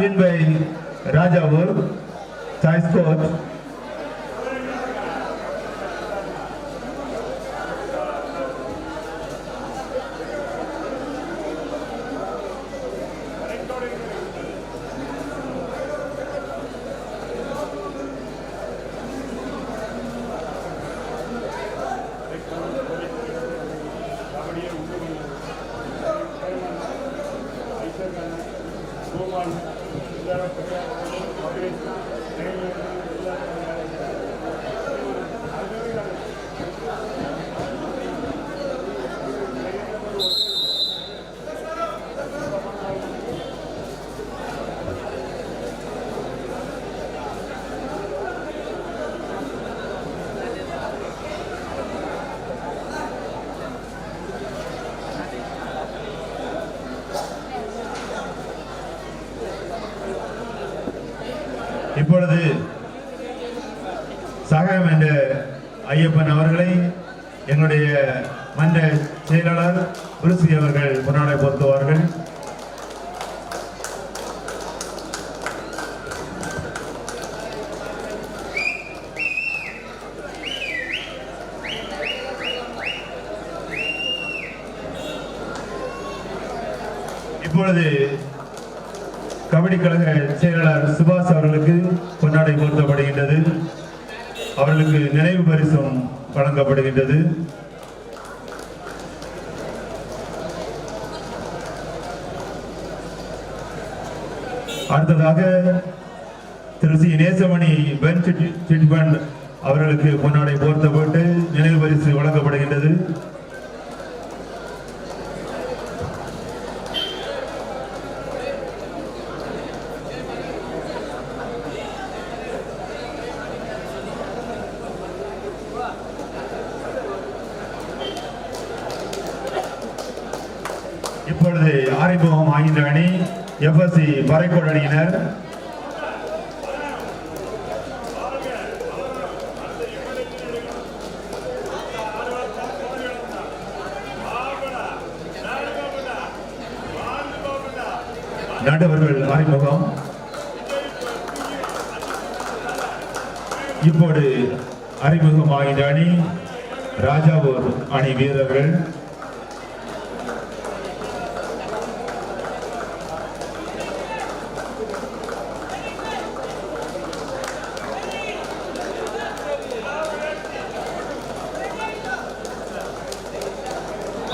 राजवीन भाई राजा वर सायस्कोत இப்பொழுது சகாயம் என்ற ஐயப்பன் அவர்களை என்னுடைய மன்ற செயலாளர் துளசி அவர்கள் முன்னாடி பொருத்துவார்கள். இப்பொழுது கபடி கழக செயலாளர் சுபாஷ் அவர்களுக்கு பொன்னாடை போர்த்தப்படுகின்றது. அவர்களுக்கு நினைவு பரிசும் வழங்கப்படுகின்றது. அடுத்ததாக Thiru C Nesamani Ben chit fund அவர்களுக்கு பொன்னாடை போர்த்தப்பட்டு நினைவு பரிசு வழங்கப்படுகின்றது இப்பொழுது ஆரிமுகம் ஆகின்ற அணி எஃப்எஸ்சி பறைக்கோடு அணியினர் நடுவர்கள் அறிமுகம். இப்போது அறிமுகமாகின்ற அணி ராஜாவூர் அணி வீரர்கள்.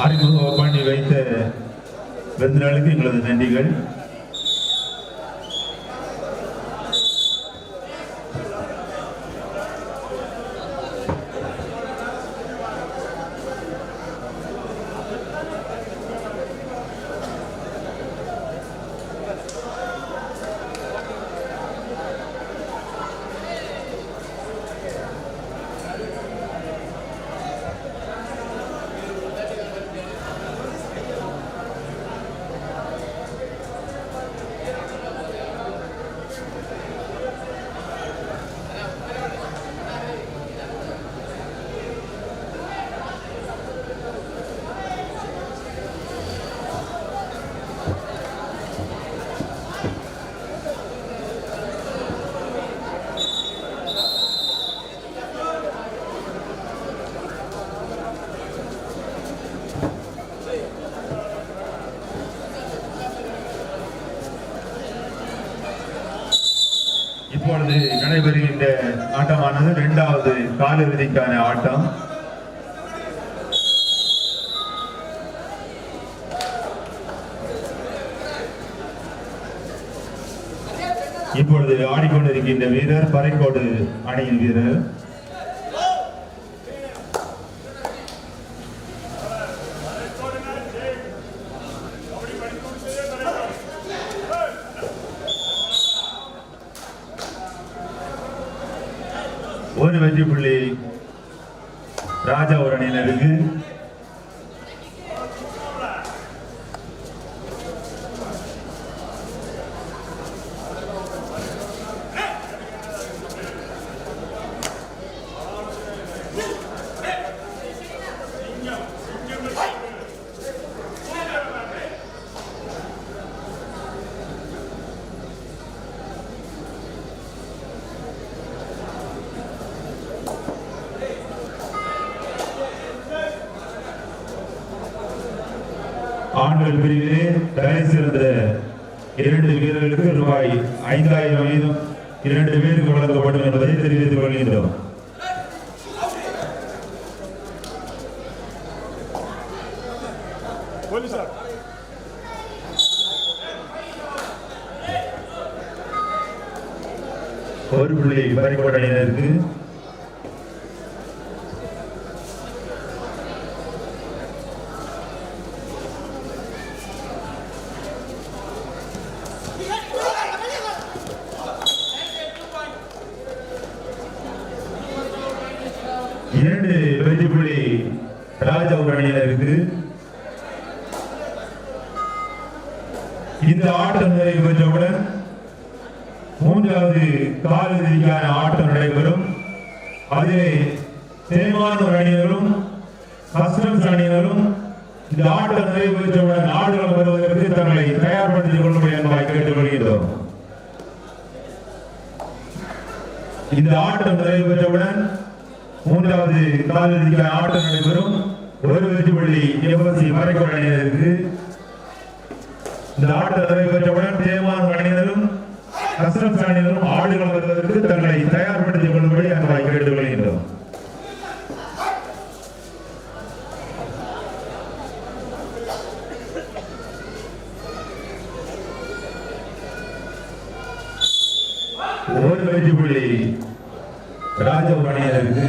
அறிமுகம் பண்ணி வைத்த விருந்தினர்களுக்கு எங்களது நன்றிகள். இப்பொழுது நடைபெறுகின்ற ஆட்டமானது இரண்டாவது காலிறுதிக்கான ஆட்டம். இப்பொழுது ஆடிக்கொண்டிருக்கின்ற வீரர் பறைக்கோடு அணியின் வீரர் ஒரு வெற்றி புள்ளி. ராஜா ஒரு அணியினருக்கு ஆண்கள் பிரிவிலே தலை சிறந்த இரண்டு வீரர்களுக்கு ரூபாய் ஐந்தாயிரம் வீதம் இரண்டு பேருக்கு வழங்கப்படும் என்பதை தெரிவித்துக் கொள்கின்றோம். ஒரு புள்ளி பறிக்கொடையினருக்கு இரண்டு வெற்றி புள்ளி ராஜபுர அணியினருக்கு இந்த ஆட்டம் நிறைவு பெற்றவுடன் மூன்றாவது காலிறுதிக்கான ஆட்டம் நடைபெறும். அதிலே தேமானூர் அணியினரும் கஸ்டம்ஸ் அணியினரும் இந்த ஆட்டம் நிறைவு பெற்றவுடன் ஆடுகள் வருவதற்கு தங்களை தயார்படுத்திக் கொள்ளும்படி என்பதை கேட்டுக்கொள்கிறோம் இந்த ஆட்டம் நிறைவு பெற்றவுடன் மூன்றாவது காலிறுதிக்கு ஆட்டம் நடைபெறும். ஒரு வெற்றி புள்ளி எஃப்எஸ்சி மறைக்கோள் அணியினருக்கு. இந்த ஆட்டம் நடைபெற்றவுடன் தேவான் அணியினரும் கஸ்டம்ஸ் அணியினரும் ஆடுகள் வருவதற்கு தங்களை தயார்படுத்திக் கொள்ளும்படி அன்பாய் கேட்டுக்கொள்கின்றோம் ஒரு வெற்றி புள்ளி ராஜபுர அணியினருக்கு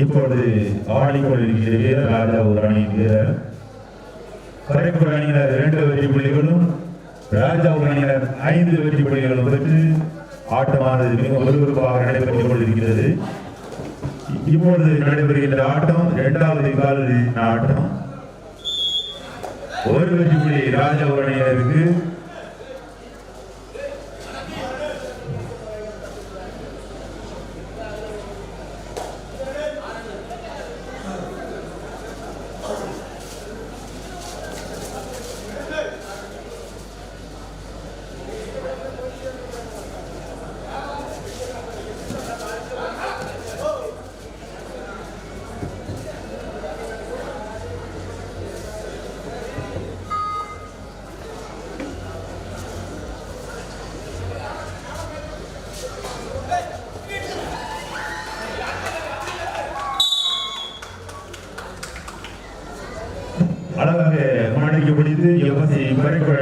இப்பொழுது ஆடிக்கொண்டிருக்கிற வீரர் ராஜா ஒரு அணியின் வீரர் கரைக்குள் அணியினர் இரண்டு வெற்றி புள்ளிகளும் ராஜா ஒரு அணியினர் ஐந்து வெற்றி புள்ளிகளும் பெற்று ஆட்டமானது மிக விறுவிறுப்பாக நடைபெற்றுக் கொண்டிருக்கிறது. இப்பொழுது நடைபெறுகின்ற ஆட்டம் இரண்டாவது கால ஆட்டம். ஒரு வெற்றி புள்ளி ராஜா ஒரு அணியினருக்கு மணிக்கு பிடித்து எஃப்எஸ்சி கரைக்குள்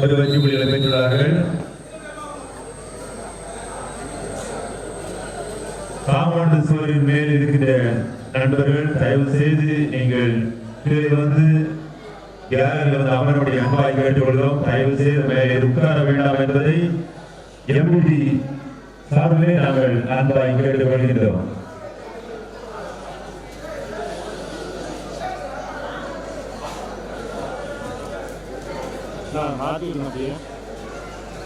ஒரு வெற்றி புள்ளிகளை பெற்றுள்ளார்கள். காமாண்டு சுவரின் மேல் இருக்கிற நண்பர்கள் தயவு செய்து நீங்கள் கீழே வந்து கேலரியில் வந்து அமரபடி அன்பாய் கேட்டுக்கொள்கிறோம். தயவு செய்து மேலே உட்கார வேண்டாம் என்பதை எம்டி சார்பிலே நாங்கள் அன்பாய் கேட்டுக்கொள்கின்றோம்.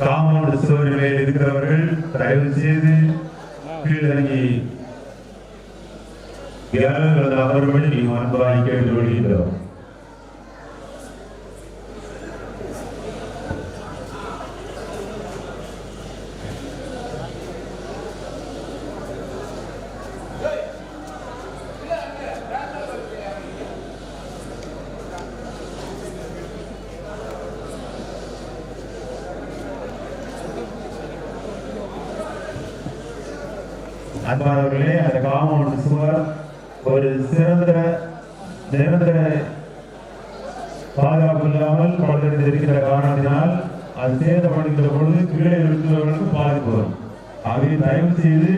காம்பவுண்ட் சுவர் மேல் இருக்கிறவர்கள் தயவு செய்து கீழிறங்கி. கேலரியில் அமரும்படி நீங்கள் அன்பாய் கேட்டுக்கொள்கின்றோம் அன்பானவர்களே ஆகவே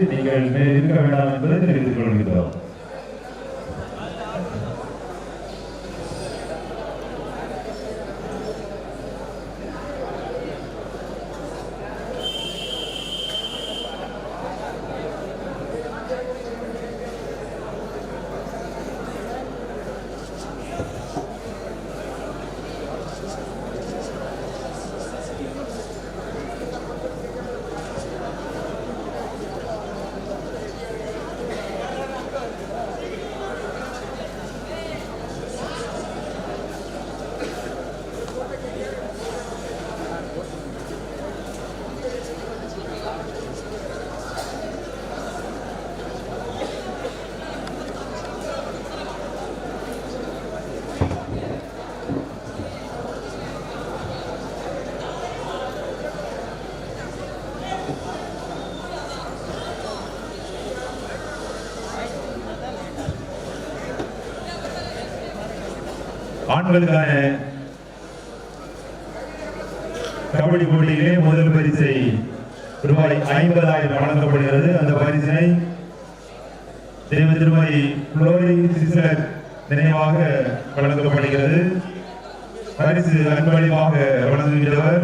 ஆண்களுக்கான கபடி போட்டியிலே முதல் பரிசை ரூபாய் ஐம்பதாயிரம் வழங்கப்படுகிறது. அந்த பரிசினை தெய்வ திருமதி சிஸ்டர் நினைவாக வழங்கப்படுகிறது. பரிசு அன்பளிவாக வழங்குகிறவர்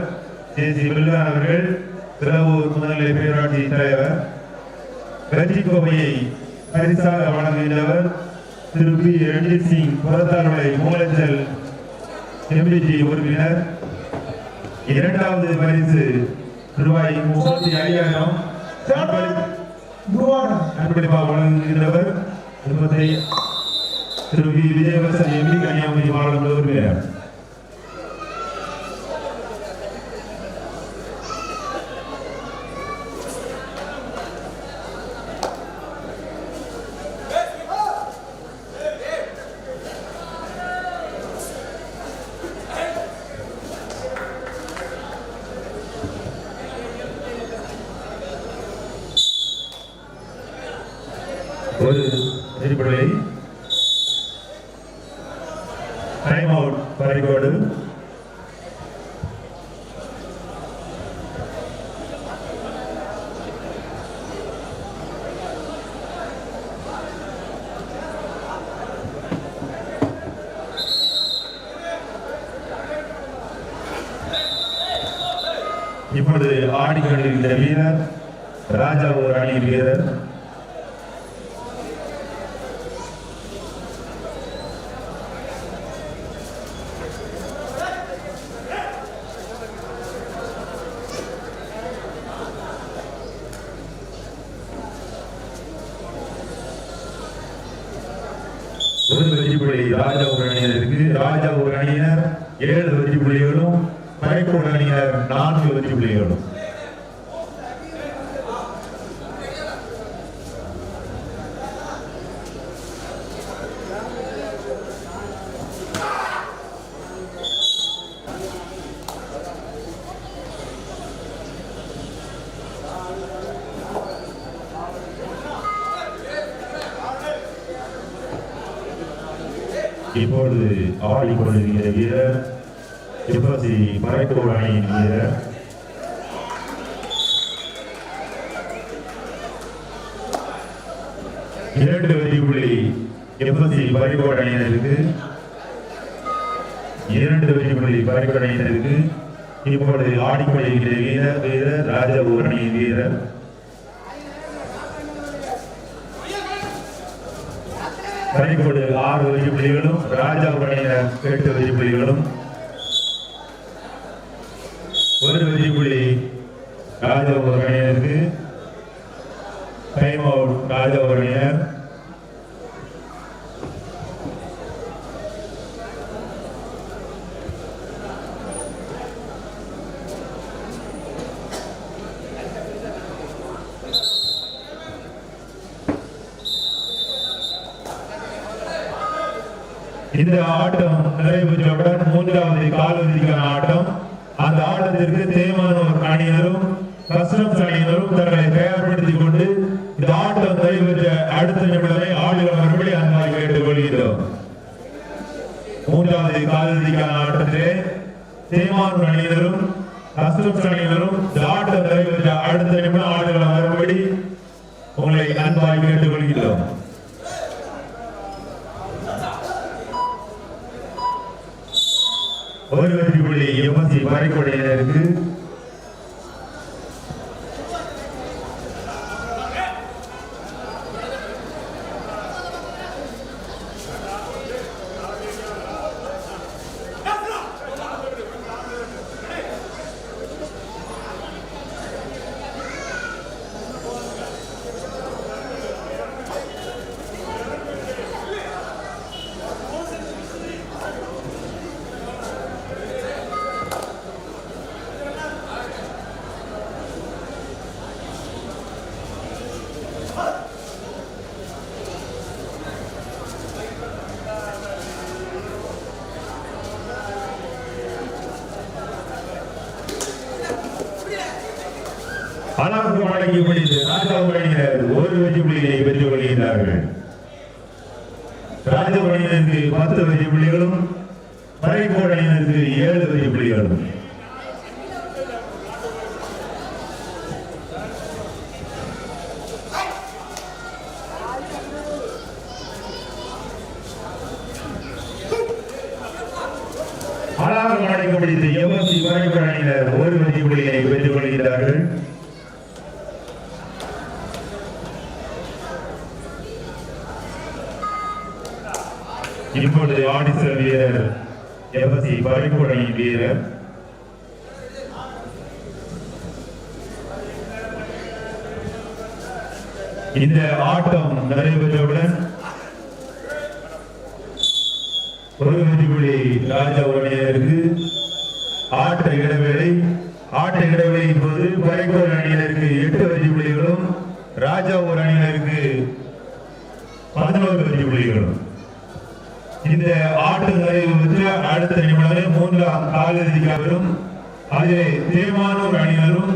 ஜே சி வில்லான் அவர்கள் திருவூர் முதல்நிலை பேராட்சி தலைவர். வெற்றி கோப்பையை பரிசாக வழங்குகிறவர் திரு பி ரஞ்சித் சிங் புறத்தாருடைய மூலச்சல் எம்பிஜி உறுப்பினர். இரண்டாவது பரிசு ரூபாய் முப்பத்தி ஐயாயிரம். அன்பளிப்பாக வழங்குகிறவர் முப்பத்தி திரு வி விஜயவசன் எம்பி கன்னியாகுமரி மாவட்ட உறுப்பினர் ஒரு எரிபொருளை டைம் அவுட் பறிகோடு இப்பொழுது இந்த வீரர் ராஜா ஒரு அணி வீரர். வெற்றி ராஜா ஒரு அணியினருக்கு ராஜா ஒரு அணியினர் ஏழு வெற்றி புள்ளிகளும் மறைக்கோடு அணியினர் நான்கு வெற்றி புள்ளிகளும் இப்பொழுது ஆடிக்கொண்டிருக்கிற வீரர் எப்பசி மறைக்கோடு அணியின் வீரர். இரண்டு வெற்றி புள்ளி எப்பசி பறிகோடு அணியினருக்கு இரண்டு வெற்றி புள்ளி பறிகோடு அணியினருக்கு இப்பொழுது ஆடிக்கொண்டிருக்கிற வீரர் வீரர் ராஜபூர் அணியின் வீரர். பறிகோடு ஆறு வெற்றி புள்ளிகளும் ராஜா ஒரு எட்டு வெற்றி புள்ளிகளும் ஒரு வெற்றி புள்ளி ராஜா ஒரு அணியினருக்கு டைம் அவுட் ராஜா ஒரு அணியினர் இந்த ஆட்டம் நிறைவேற்றவுடன் மூன்றாவது காலிறுதிக்கான ஆட்டம். அந்த ஆட்டத்திற்கு தேமானோர் அணியினரும் கஸ்டம்ஸ் அணியினரும் தங்களை தயார்படுத்திக் கொண்டு இந்த ஆட்டம் நிறைவேற்ற அடுத்த நிமிடமே ஆளுநர் மறுபடி அன்பாக கேட்டுக்கொள்கிறோம் மூன்றாவது காலிறுதிக்கான ஆட்டத்திலே தேமானூர் அணியினரும் கஸ்டம்ஸ் அணியினரும் இந்த ஆட்டம் நிறைவேற்ற அடுத்த நிமிடம் ஆளுநர் மறுபடி உங்களை அன்பாக கேட்டுக் ஒரு வெற்றி புள்ளி எம்எஸ்சி பறிக்கொடையினருக்கு வழங்கி முடிந்து ராஜாவணியினர் ஒரு வெற்றி புள்ளியை பெற்றுக் கொள்கின்றார்கள். ராஜபணியினருக்கு பத்து வெற்றி புள்ளிகளும் பறைக்கோடு ஏழு வெற்றி புள்ளிகளும். ஆளாரம் அழைக்கப்படுகிறது எம்எஸ்சி பறைக்கோடு ஒரு வெற்றி புள்ளியை பெற்றுக் கொள்கிறார்கள் இப்பொழுது ஆடிசர் வீரர் எவசி பறிக்குடை வீரர்? இந்த ஆட்டம் நடைபெற்றவுடன் ஒரு வெற்றி ராஜா அணியினருக்கு ஆட்ட இடைவேளை ஆட்ட இடைவேளையின் போது பறிக்கோடு அணியினருக்கு எட்டு வெற்றி புள்ளிகளும் ராஜா ஒரு அணியினருக்கு பதினோரு வெற்றி புள்ளிகளும். இந்த ஆட்டு நிறைவு பெற்று அடுத்த நிமிடமே மூன்றாம் காலிறுதிக்கு வரும் அதிலே தேமானூர் அணியினரும்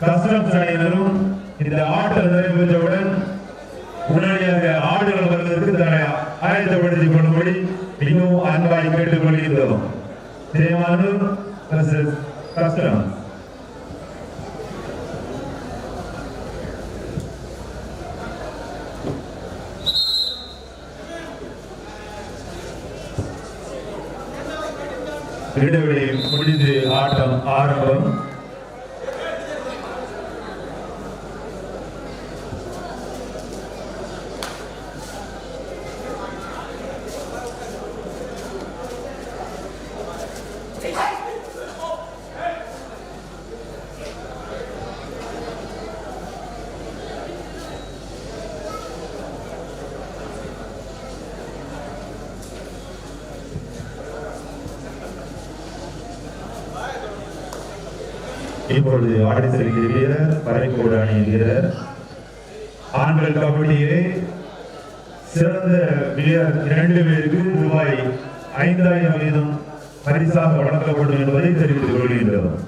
கஸ்டம்ஸ் அணியினரும் இந்த ஆட்ட நிறைவு பெற்றவுடன் உடனடியாக ஆடுகள் வருவதற்கு தன்னை ஆயத்தப்படுத்திக் கொள்ளும்படி மிகவும் அன்பாய் கேட்டுக் கொள்கின்றோம் தேர்மானூர் கஸ்டம் இடைவெளி முடிந்து ஆட்டம் ஆரம்பம். இப்பொழுது ஆடி செல்கிற வீரர் பறைக்கோடு அணி வீரர் ஆண்கள் கபடியிலே சிறந்த வீரர் இரண்டு பேருக்கு ரூபாய் ஐந்தாயிரம் வீதம் பரிசாக வழங்கப்படும் என்பதை தெரிவித்துக் கொள்கின்றோம்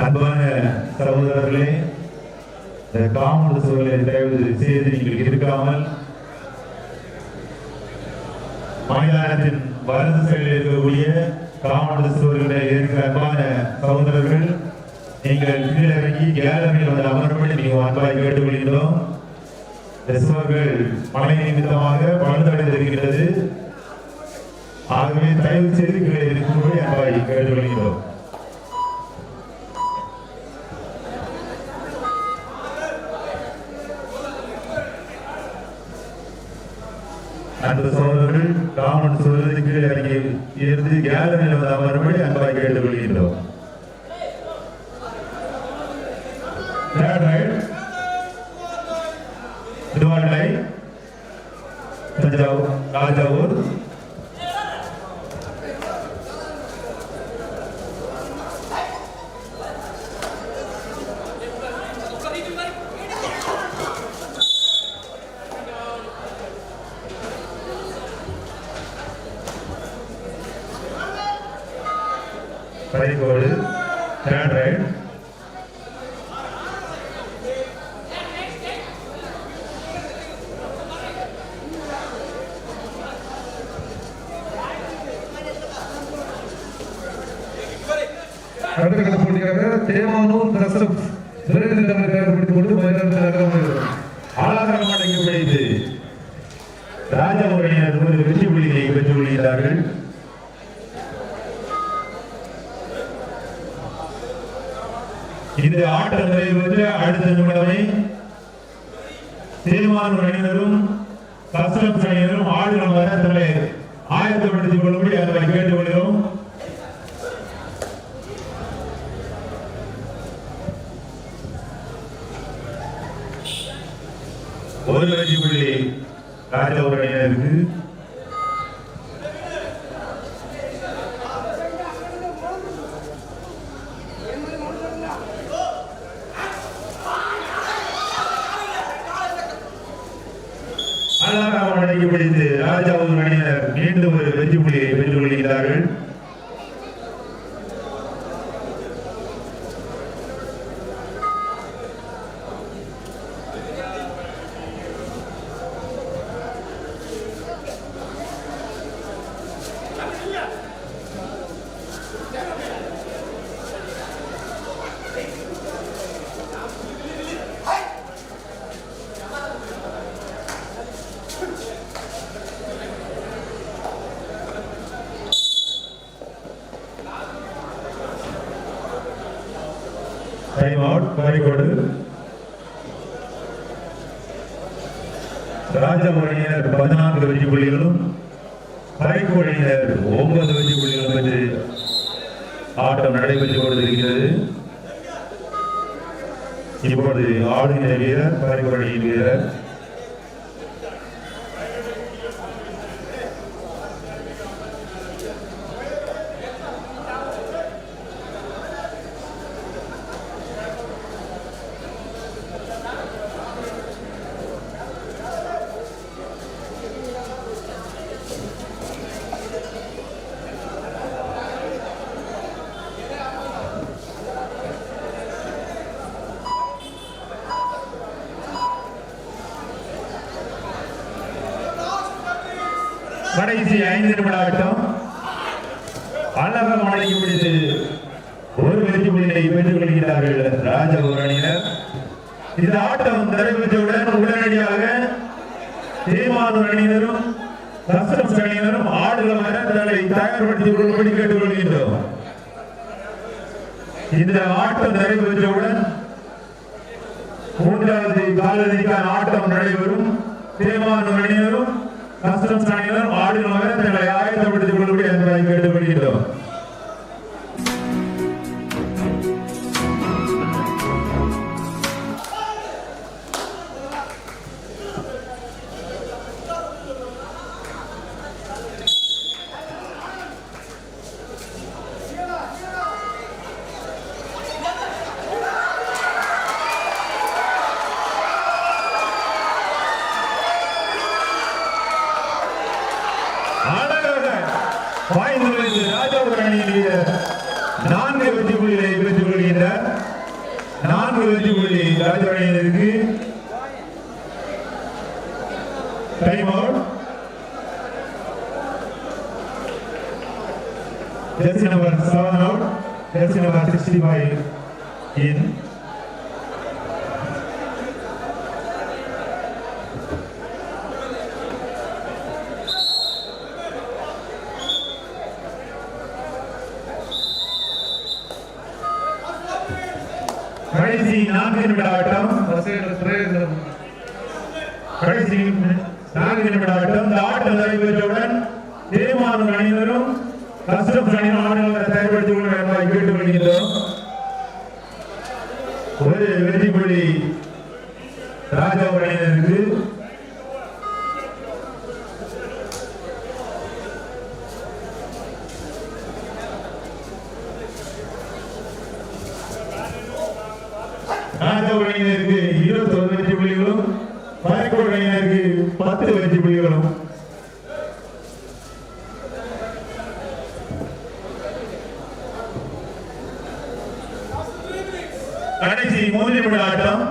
அன்பான சகோதரர்களே இந்த காமன் சூழலை தயவு செய்து நீங்கள் இருக்காமல் மைதானத்தின் வலது சைடில் இருக்கக்கூடிய காமன் சூழலை இருக்கிற அன்பான சகோதரர்கள் நீங்கள் கீழிறங்கி கேலரியில் வந்து அமர்வுபடி நீங்கள் அன்பாய் கேட்டுக்கொள்கின்றோம். நெசவர்கள் மழை நிமித்தமாக பழுதடைந்து இருக்கிறது ஆகவே தயவு செய்து கீழே இருக்கும்படி அன்பாய் கேட்டுக்கொள்கின்றோம். அந்த சோதரர்கள் காமன் சொல்வதற்கு கீழே இறங்கி இருந்து கேலரியில் வந்து அமரும்படி அன்பாய் கேட்டுக்கொள்கின்றோம். இந்த ஆட்டம் நிறைவேற்ற அடுத்த நிமிடமே தீர்மானம் அணியினரும் கஸ்டம் அணியினரும் ஆளுநர் வர தங்களை ஆயத்தப்படுத்திக் கொள்ளும்படி அதனை கேட்டுக்கொள்கிறோம். ஒரு வெற்றி புள்ளி ராஜாவுரையினருக்கு அணியினருக்கு அடைக்கப்படுகிறது ராஜாவும் அணியினர் மீண்டும் ஒரு வெற்றி புள்ளியை பெற்றுக் கொள்கிறார்கள் கோழிக்கோடு அவுட் பதினான்கு வெற்றி புள்ளிகளும் பறிக்கோழியினர் ஒன்பது வெற்றி புள்ளிகளும் பெற்று ஆட்டம் நடைபெற்றுக் கொண்டிருக்கிறது. இப்பொழுது ஆளுநர் வீரர் பறிக்கோழியின் வீரர் கடைசி ஐந்து நிமிடம் ஆட்டம் அழக மழைக்கு பிடித்து ஒரு வெற்றி புள்ளியை பெற்றுக் கொள்கிறார்கள் ராஜபுர அணியினர் இந்த ஆட்டம் நடைபெற்றவுடன் உடனடியாக தீர்மானூர் அணியினரும் கஸ்டம்ஸ் அணியினரும் ஆடுகளம் வர தங்களை தயார்படுத்திக் கொள்ளும்படி கேட்டுக் கொள்கின்றோம் இந்த ஆட்டம் நடைபெற்றவுடன் மூன்றாவது காலிறுதிக்கான ஆட்டம் நடைபெறும். தீர்மானூர் அணியினரும் கஸ்டம்ஸ் அணியினரும் ஆடுகளம் வர Jersey number 7 out, Jersey number 65 in. அணியினருக்கு பத்து வெற்றி புள்ளிகளும் கடைசி மூன்று நிமிட ஆட்டம்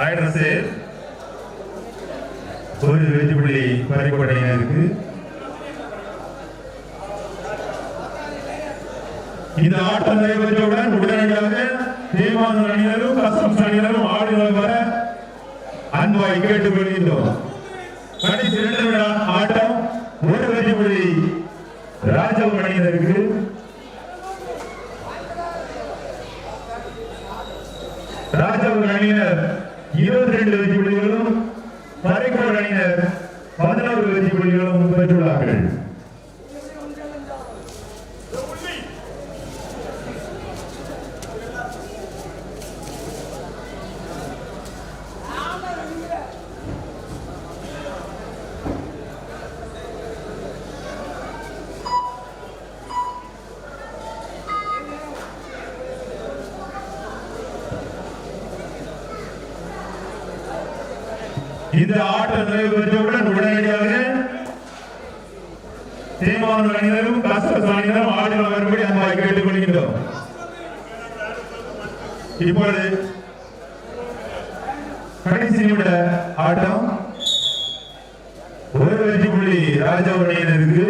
ரைடர் சேர் ஒரு வெற்றி புள்ளி பறிப்படையினருக்கு இந்த ஆட்டம் நடைபெற்றவுடன் உடனடியாக தீர்மான அணியினரும் கஸ்டம்ஸ் அணியினரும் ஆடுகள் வர அன்பாய் கேட்டுக் கொள்கின்றோம் கடைசி இரண்டு ஆட்டம் ஒரு வெற்றி புள்ளி ராஜபுர அணியினருக்கு. ராஜவ் அணியினர் இருபத்தி ரெண்டு வெற்றி புள்ளிகளும் பறைக்கோடு அணியினர் பதினோரு வெற்றி புள்ளிகளும் பெற்றுள்ளார்கள் இந்த ஆட்டம் நிறைவு பெற்றவுடன் உடனடியாக தேமானூர் அணியினரும் கஸ்டர்ஸ் அணியினரும் ஆடுகள் வரும்படி அன்பாக கேட்டுக் கொள்கின்றோம் இப்பொழுது கடைசி நிமிட ஆட்டம். ஒரு வெற்றி புள்ளி ராஜா அணியினருக்கு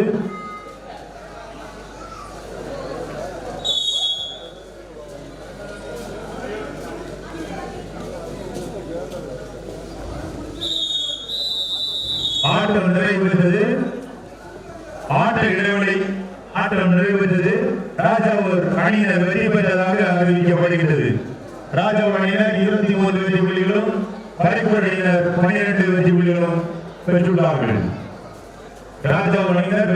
ஆட்டம் நிறைவு பெற்றது ஆட்ட இடைவெளி ஆட்டம் நிறைவு பெற்றது ராஜாவூர் அணியினர் வெற்றி பெற்றதாக அறிவிக்கப்படுகின்றது ராஜாவூர் இருபத்தி மூன்று வெற்றி புள்ளிகளும் பரிப்பூர் அணியினர் பனிரெண்டு வெற்றி புள்ளிகளும் பெற்றுள்ளார்கள். ராஜா அணியினர்